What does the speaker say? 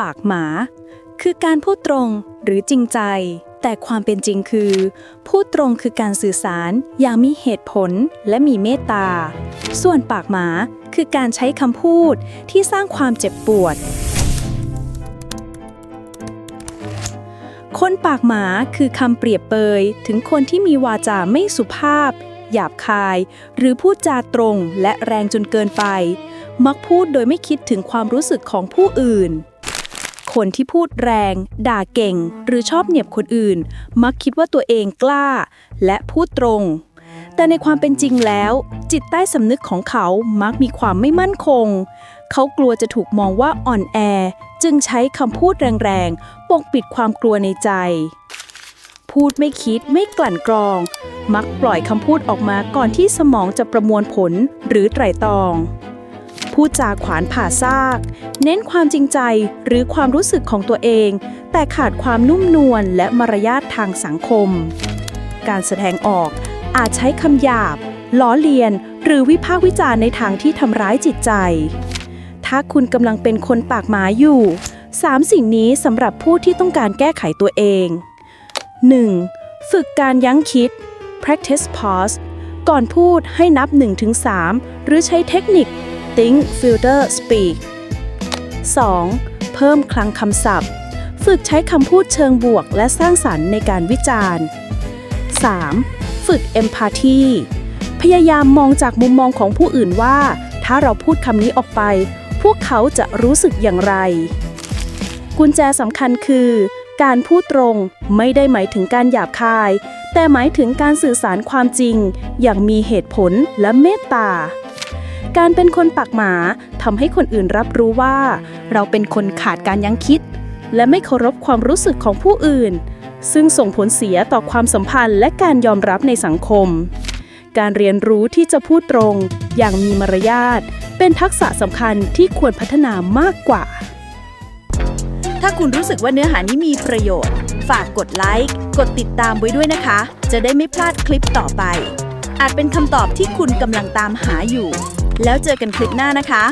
ปากหมา คือการพูดตรงหรือจริงใจ แต่ความเป็นจริงคือ พูดตรงคือการสื่อสารอย่างมีเหตุผลและมีเมตตา ส่วนปากหมาคือการใช้คำพูดที่สร้างความเจ็บปวด คนปากหมาคือคำเปรียบเปยถึงคนที่มีวาจาไม่สุภาพ หยาบคาย หรือพูดจาตรงและแรงจนเกินไป มักพูดโดยไม่คิดถึงความรู้สึกของผู้อื่น คนที่พูดแรง ด่าเก่ง หรือชอบเหนียบคนอื่น มักคิดว่าตัวเองกล้า และพูดตรง แต่ในความเป็นจริงแล้ว จิตใต้สำนึกของเขามักมีความไม่มั่นคง เขากลัวจะถูกมองว่าอ่อนแอ จึงใช้คำพูดแรงๆ ปกปิดความกลัวในใจ พูดไม่คิดไม่กลั่นกรอง มักปล่อยคำพูดออกมาก่อนที่สมองจะประมวลผลหรือไตร่ตรอง พูดจาขวานผ่าซาก เน้นความจริงใจหรือความรู้สึกของตัวเอง แต่ขาดความนุ่มนวลและมารยาททางสังคม การแสดงออกอาจใช้คำหยาบ ล้อเลียน หรือวิพากษ์วิจารณ์ในทางที่ทำร้ายจิตใจ ถ้าคุณกำลังเป็นคนปากหมาอยู่3สิ่งนี้สำหรับผู้ที่ต้องการแก้ไขตัวเอง 1. ฝึกการยั้งคิด practice pause ก่อนพูดให้นับ 1-3 หรือใช้เทคนิค think filter speak 2. เพิ่มคลังคำศัพท์ ฝึกใช้คำพูดเชิงบวกและสร้างสรรค์ในการวิจารณ์ 3. ฝึก empathy พยายามมองจากมุมมองของผู้อื่นว่า ถ้าเราพูดคำนี้ออกไป พวกเขาจะรู้สึกอย่างไร กุญแจสำคัญคือ การพูดตรงไม่ได้หมายถึงการหยาบคาย แต่หมายถึงการสื่อสารความจริง อย่างมีเหตุผลและเมตตา การเป็นคนปากหมาทำให้คนอื่นรับรู้ว่า เราเป็นคนขาดการยั้งคิด และไม่เคารพความรู้สึกของผู้อื่น ซึ่งส่งผลเสียต่อความสัมพันธ์และการยอมรับในสังคม การเรียนรู้ที่จะพูดตรง อย่างมีมารยาทเป็นทักษะสำคัญที่ควรพัฒนามากกว่า ถ้าคุณรู้สึกว่าเนื้อหานี้มีประโยชน์ ฝากกดไลค์ กดติดตามไว้ด้วยนะคะ จะได้ไม่พลาดคลิปต่อไป อาจเป็นคำตอบที่คุณกำลังตามหาอยู่ แล้วเจอกันคลิปหน้านะคะ